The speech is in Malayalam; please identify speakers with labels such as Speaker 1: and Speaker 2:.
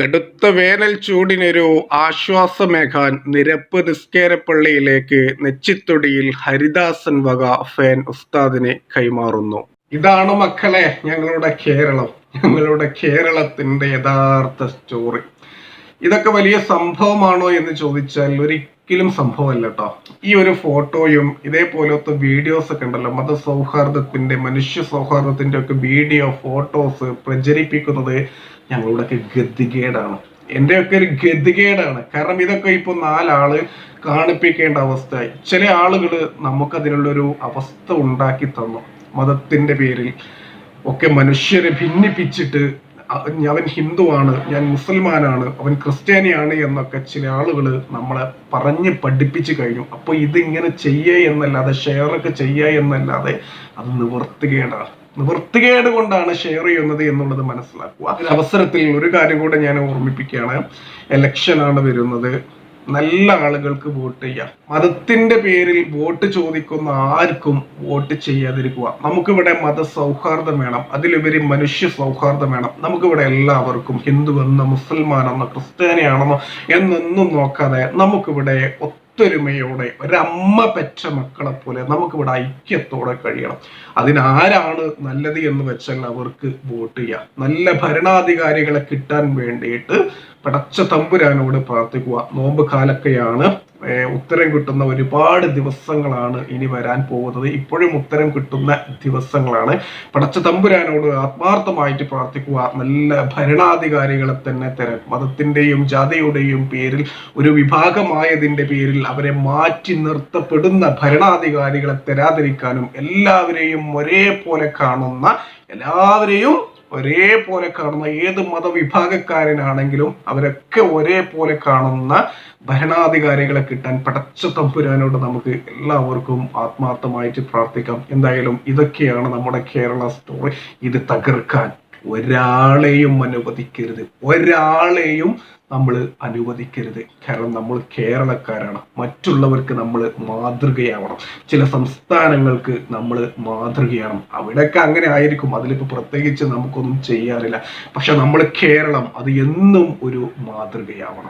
Speaker 1: കടുത്ത വേനൽ ചൂടിനൊരു ആശ്വാസമേഖാൻ നിരപ്പ് നിസ്കേരപ്പള്ളിയിലേക്ക് നെച്ചിത്തൊടിയിൽ ഹരിദാസൻ വക ഫാൻ ഉസ്താദിനെ കൈമാറുന്നു. ഇതാണ് മക്കളെ ഞങ്ങളുടെ കേരളം. ഞങ്ങളുടെ കേരളത്തിന്റെ യഥാർത്ഥ സ്റ്റോറി ഇതൊക്കെ വലിയ സംഭവമാണോ എന്ന് ചോദിച്ചാൽ ഒരിക്കലും സംഭവമല്ല കേട്ടോ ഈ ഒരു ഫോട്ടോയും ഇതേപോലത്തെ വീഡിയോസ് ഒക്കെ ഉണ്ടല്ലോ. മത സൗഹാർദ്ദത്തിന്റെ മനുഷ്യ സൗഹാർദ്ദത്തിന്റെ ഒക്കെ വീഡിയോ ഫോട്ടോസ് പ്രചരിപ്പിക്കുന്നത് ഞങ്ങളുടെയൊക്കെ ഗതികേടാണ് എന്റെയൊക്കെ ഒരു ഗതികേടാണ് കാരണം ഇതൊക്കെ ഇപ്പൊ നാലാൾ കാണിപ്പിക്കേണ്ട അവസ്ഥയായി. ചില ആളുകൾ നമുക്കതിനുള്ളൊരു അവസ്ഥ ഉണ്ടാക്കി തന്നു. മതത്തിന്റെ പേരിൽ ഒക്കെ മനുഷ്യരെ ഭിന്നിപ്പിച്ചിട്ട് അവൻ ഹിന്ദുവാണ് ഞാൻ മുസൽമാനാണ് അവൻ ക്രിസ്ത്യാനിയാണ് എന്നൊക്കെ ചില ആളുകൾ നമ്മളെ പറഞ്ഞ് പഠിപ്പിച്ചു കഴിഞ്ഞു. അപ്പോൾ ഇതിങ്ങനെ ചെയ്യേ എന്നല്ലാതെ ഷെയർ ഒക്കെ ചെയ്യേ എന്നല്ലാതെ അത് നിവർത്തുകേടാണ് നിവർത്തികേട് കൊണ്ടാണ് ഷെയർ ചെയ്യുന്നത് എന്നുള്ളത് മനസ്സിലാക്കുക. അവസരത്തിൽ ഒരു കാര്യം കൂടെ ഞാൻ ഓർമ്മിപ്പിക്കുകയാണ്. ഇലക്ഷൻ ആണ് വരുന്നത്. നല്ല ആളുകൾക്ക് വോട്ട് ചെയ്യാം. മതത്തിന്റെ പേരിൽ വോട്ട് ചോദിക്കുന്ന ആർക്കും വോട്ട് ചെയ്യാതിരിക്കുക. നമുക്കിവിടെ മത സൗഹാർദ്ദം വേണം. അതിലുപരി മനുഷ്യ സൗഹാർദ്ദം വേണം. നമുക്കിവിടെ എല്ലാവർക്കും ഹിന്ദു എന്നോ മുസൽമാനെന്നോ ക്രിസ്ത്യാനിയാണെന്നോ എന്നൊന്നും നോക്കാതെ നമുക്കിവിടെ ഒത്തൊരുമയോടെ ഒരമ്മ പെറ്റ മക്കളെ പോലെ നമുക്കിവിടെ ഐക്യത്തോടെ കഴിയണം. അതിനാരാണ് നല്ലത് എന്ന് വെച്ചാൽ അവർക്ക് വോട്ട് ചെയ്യാം. നല്ല ഭരണാധികാരികളെ കിട്ടാൻ വേണ്ടിയിട്ട് പടച്ച തമ്പുരാനോട് പ്രാർത്ഥിക്കുക. നോമ്പ് കാലൊക്കെയാണ്. ഉത്തരം കിട്ടുന്ന ഒരുപാട് ദിവസങ്ങളാണ് ഇനി വരാൻ പോകുന്നത്. ഇപ്പോഴും ഉത്തരം കിട്ടുന്ന ദിവസങ്ങളാണ്. പടച്ച തമ്പുരാനോട് ആത്മാർത്ഥമായിട്ട് പ്രാർത്ഥിക്കുക. നല്ല ഭരണാധികാരികളെ തന്നെ തരാൻ. മതത്തിന്റെയും ജാതിയുടെയും പേരിൽ ഒരു വിഭാഗമായതിന്റെ പേരിൽ അവരെ മാറ്റി നിർത്തപ്പെടുന്ന ഭരണാധികാരികളെ തരാതിരിക്കാനും എല്ലാവരെയും ഒരേപോലെ കാണുന്ന എല്ലാവരെയും ഒരേപോലെ കാണുന്ന ഏത് മതവിഭാഗക്കാരനാണെങ്കിലും അവരൊക്കെ ഒരേപോലെ കാണുന്ന ഭരണാധികാരികളെ കിട്ടാൻ പടച്ച തമ്പുരാനോട് നമുക്ക് എല്ലാവർക്കും ആത്മാർത്ഥമായിട്ട് പ്രാർത്ഥിക്കാം. എന്തായാലും ഇതൊക്കെയാണ് നമ്മുടെ കേരള സ്റ്റോറി ഇത് തകർക്കാൻ. ഒരാളെയും അനുവദിക്കരുത്. ഒരാളെയും നമ്മൾ അനുവദിക്കരുത്. കാരണം നമ്മൾ കേരളക്കാരാണ്. മറ്റുള്ളവർക്ക് നമ്മൾ മാതൃകയാവണം. ചില സംസ്ഥാനങ്ങൾക്ക് നമ്മൾ മാതൃകയാണ് അവിടെയൊക്കെ അങ്ങനെ ആയിരിക്കും. അതിലിപ്പോൾ പ്രത്യേകിച്ച് നമുക്കൊന്നും ചെയ്യാറില്ല പക്ഷെ നമ്മൾ കേരളം അത് എന്നും ഒരു മാതൃകയാവണം.